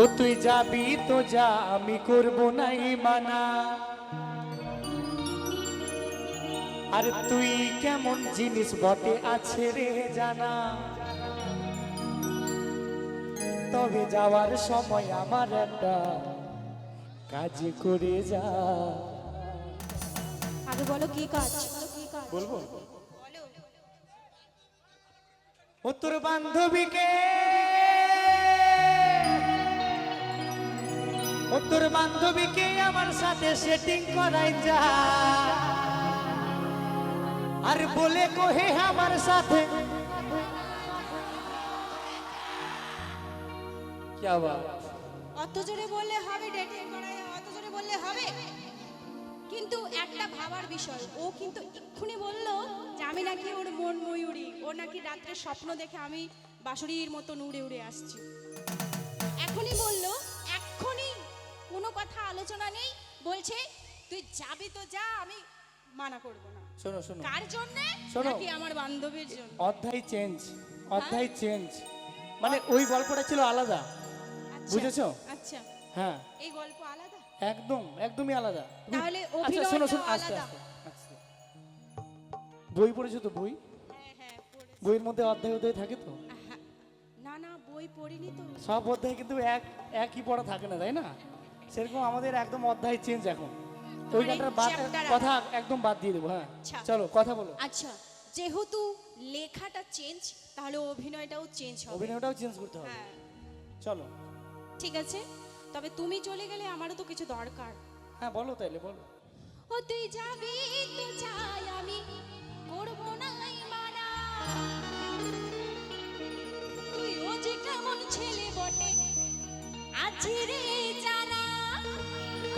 ও তুই যাবি তো যা আমি করব নাই মানা আর তুই কেমন জিনিস বটে আছে রে জানা। তবে যাওয়ার সময় আমার একটা কাজ করে যা। আগে বলো কি কাজ? বলব? ও তোর বান্ধবীকে তোর বান্ধবীকে আমার সাথে সেটিং করাই যা। আর বলে কহে আমার সাথে। অত জোরে বললে হবে ডেটিং করাই অত জোরে বললে হবে। কিন্তু একটা ভাবার বিষয় ও কিন্তু এক্ষুনি বলল যে আমি নাকি ওর মন ময়ূরী ও নাকি রাত্রে স্বপ্ন দেখে আমি বাঁশুড়ির মতন উড়ে উড়ে আসছি। এখনই বলল কোনো কথা আলোচনা নেই বলছে তুই যাবি তো যা আমি মানা করব না। শোনো শোনো। কার জন্য? নাকি আমার বান্ধবীর জন্য? অধ্যায় চেঞ্জ অধ্যায় চেঞ্জ মানে ওই গল্পটা ছিল আলাদা। আচ্ছা, বুঝেছ? আচ্ছা। হ্যাঁ। এই গল্প আলাদা? একদম একদমই আলাদা। তাহলে আচ্ছা শোনো শোনো আস্তে আস্তে। বই পড়েছো তো বই? হ্যাঁ হ্যাঁ। বইয়ের মধ্যে অধ্যায় অধ্যায় থাকে তো? না না বই পড়িনি তো। সব অধ্যায় কিন্তু এক একই পড়া থাকে না তাই না? সেরকম আমাদের একদম অধ্যায় চেঞ্জ এখন। ওই মানে গানটার বাদ কথা একদম বাদ দিয়ে দেবো হ্যাঁ। আচ্ছা। চলো কথা বলো। আচ্ছা যেহেতু লেখাটা চেঞ্জ তাহলে অভিনয়টাও চেঞ্জ হবে। অভিনয়টাও চেঞ্জ করতে হবে। হ্যাঁ। চলো। ঠিক আছে? তবে তুমি চলে গেলে আমারও তো কিছু দরকার। হ্যাঁ বলো তাইলে বলো। ও তুই যাবি তো চাই আমি করব না মানা।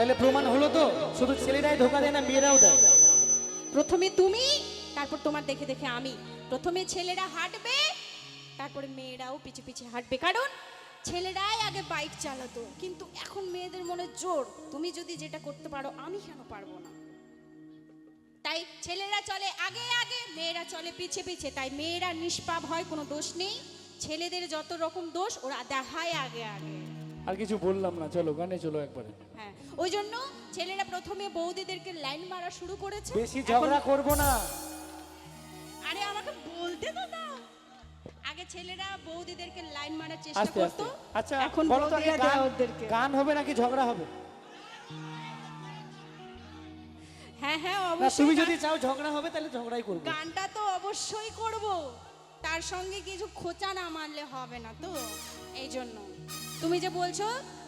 তাহলে প্রমাণ হলো তো শুধু ছেলেরাই ধোকা দেয় না মেয়েরাও দেয়? প্রথমে তুমি তারপর তোমার দেখে দেখে আমি। প্রথমে ছেলেরা হাঁটবে তারপরে মেয়েরাও পিছে পিছে হাঁটবে। কারণ ছেলেরাই আগে বাইক চালাতো কিন্তু এখন মেয়েদের মনে জোর। তুমি যদি যেটা করতে পারো আমি কেন পারব না? তাই ছেলেরা চলে আগে আগে মেয়েরা চলে পিছে পিছে। তাই মেয়েরা নিষ্পাপ হয় কোনো দোষ নেই। ছেলেদের যত রকম দোষ ওরা দেখায় আগে আগে। আর কিছু বললাম না চলো গানে চলো একবারে। হ্যাঁ ওই জন্য ছেলেরা প্রথমে বৌদিদেরকে লাইন মারা শুরু করেছে। বেশি ঝগড়া করব না। আরে আমাকে বলতে তো দাও। আগে ছেলেরা বৌদিদেরকে লাইন মারার চেষ্টা আস্তে আস্তে। আচ্ছা এখন বলো তো আগে বৌদিরা দেয় গান- ওদেরকে গান হবে নাকি ঝগড়া হবে? হ্যাঁ হ্যাঁ না অবশ্যই তুমি যদি চাও ঝগড়া হবে তাহলে ঝগড়াই করব। গানটা তো অবশ্যই করব। তার সঙ্গে কিছু খোঁচা না মারলে হবে না তো। এই জন্য তুমি যে বলছো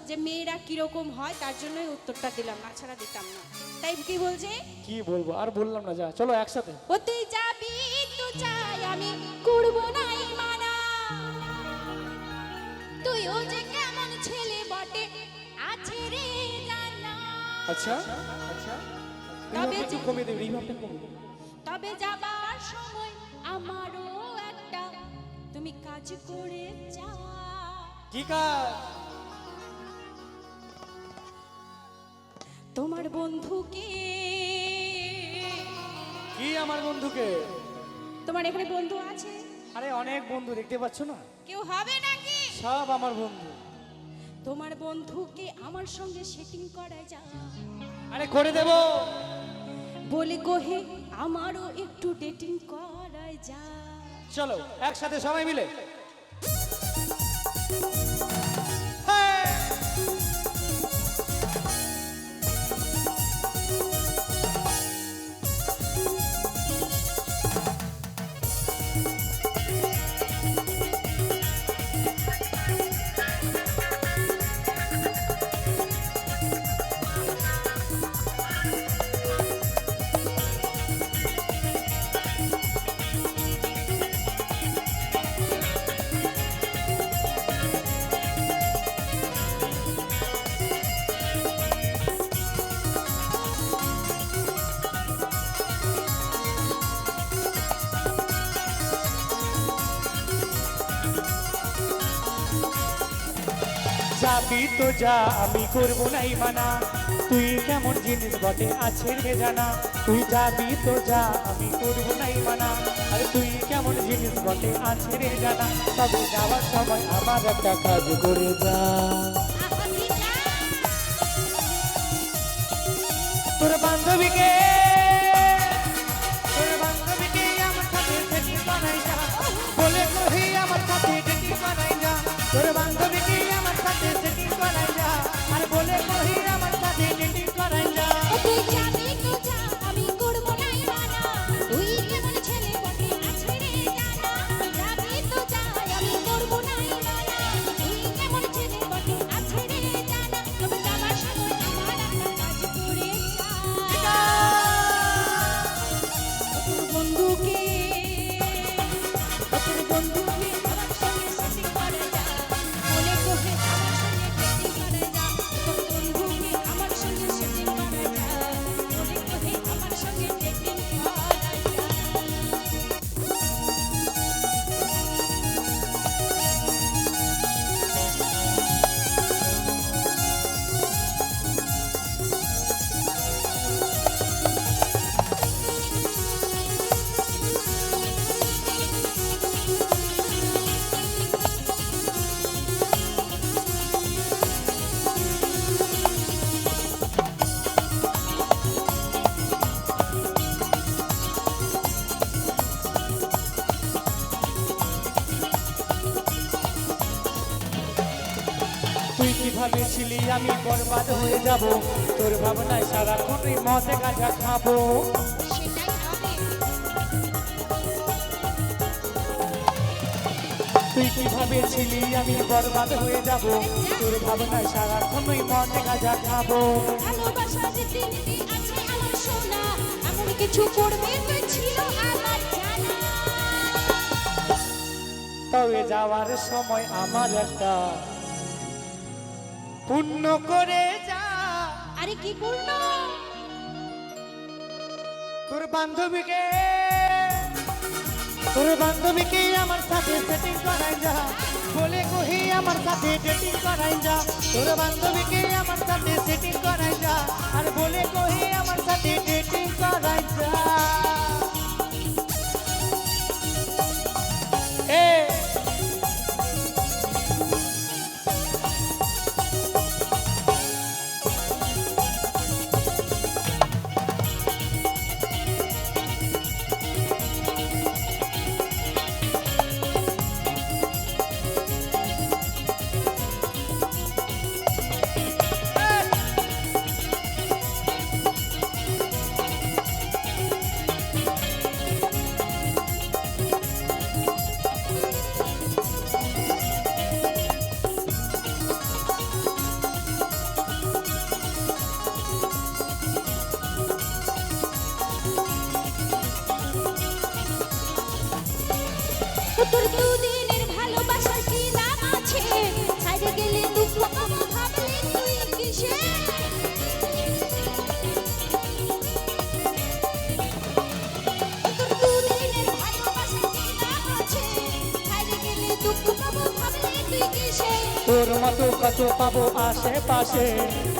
যে মেয়েরা কীরকম হয় তার জন্যই উত্তরটা দিলাম না ছাড়া দিতাম না। তাই কি বলছে? কি বলব আর বললাম না যা চলো একসাথে। ও তুই যাবি তো চাই আমি করব নাই মানা। তুই ও যে কেমন ছেলে বটে আছে রে জানা। আচ্ছা। আচ্ছা তবে একটু কমিয়ে দেবে রিভাবটা কমিয়ে তবে যাবার সময় আমারও একটা তুমি কাজ করে যা। কি কাজ? তোমার বন্ধুকে। কি আমার বন্ধুকে? তোমার এখানে বন্ধু আছে? আরে অনেক বন্ধু দেখতে পাচ্ছ না? কেউ হবে নাকি? সব আমার বন্ধু। তোমার বন্ধুকে আমার সঙ্গে সেটিং করা যা আরে করে দেব। বলে কোহে আমারও একটু ডেটিং করা যা চলো একসাথে সবাই মিলে। যাবি তো যা, আমি করব নাই মানা। তুই কেমন জিনিস বটে আছে রে জানা তুই যাবি তো যা, আমি করব নাই মানা। আর তুই কেমন জিনিস বটে আছে রে জানা তবে যাওয়ার সময় আমার একটা কাজ করে যা। তোর বান্ধবীকে আমি বরবাদ হয়ে যাব। তোর ভাবনায় সারাক্ষণই মদে গাঁজা খাব। তুই কি ভাবেছিলি আমি বরবাদ হয়ে যাব? তোর ভাবনায় সারাক্ষণই মদে গাঁজা খাব। কিছু করবে তুই ছিল আমার তবে যাওয়ার সময় আমার একটা পুণ্য করে যা। আরে কি পূর্ণ? তোর বান্ধবীকে তোর বান্ধবীকে আমার সাথে সেটিং করাই যা। বলে কহি আমার সাথে ডেটিং করাই যা। তোর বান্ধবীকে আমার সাথে সেটিং তোর মতো কত পাবো আশেপাশে?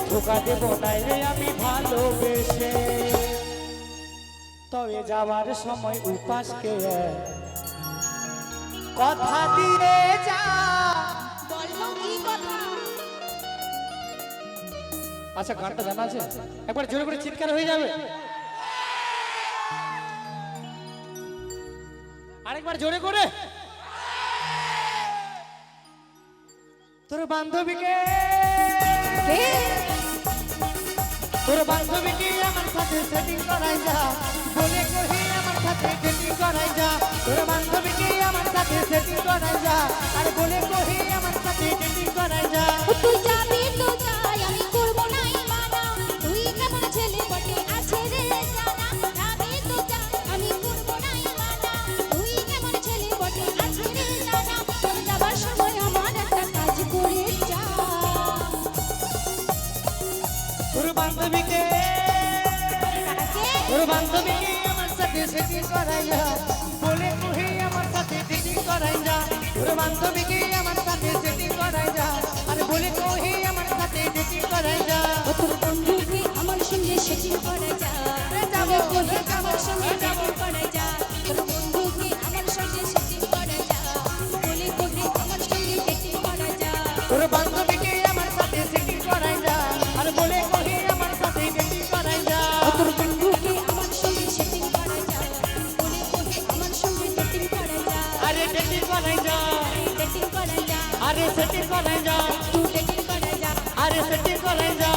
ধোকা দেব নাই রে আমি ভালোবেসে। তবে যাওয়ার সময় উপাসকে কথা দিয়ে যা। আচ্ছা গানটা জানা আছে? একবার জোরে করে চিৎকার হয়ে যাবে। আরেকবার জোরে করে। তোর বান্ধবীকে? তোর বান্ধবীকে আমার সাথে সেটিং করাই যা। বলে কহি আমার সাথে সেটিং করাই যা। তোর বান্ধবীকে আমার সাথে সেটিং করাই যা। আর বলে কহি আমার সাথে তোর বান্ধবীকে ওর তোর বান্ধবীকে আমার সাথে সেটি করাই যা বলে কহি আমার সাথে সেটি করাই যা তোর বান্ধবীকে আমার সাথে সেটি করাই যা আর বলে কহি আমার সাথে সেটি করাই যা তোর বন্ধুকে আমার সঙ্গে সেটি করাই যা বলে কোহে আমার সঙ্গে যাব। করাই যা আরে সেটি করে যা। আরে সেটি করে যা।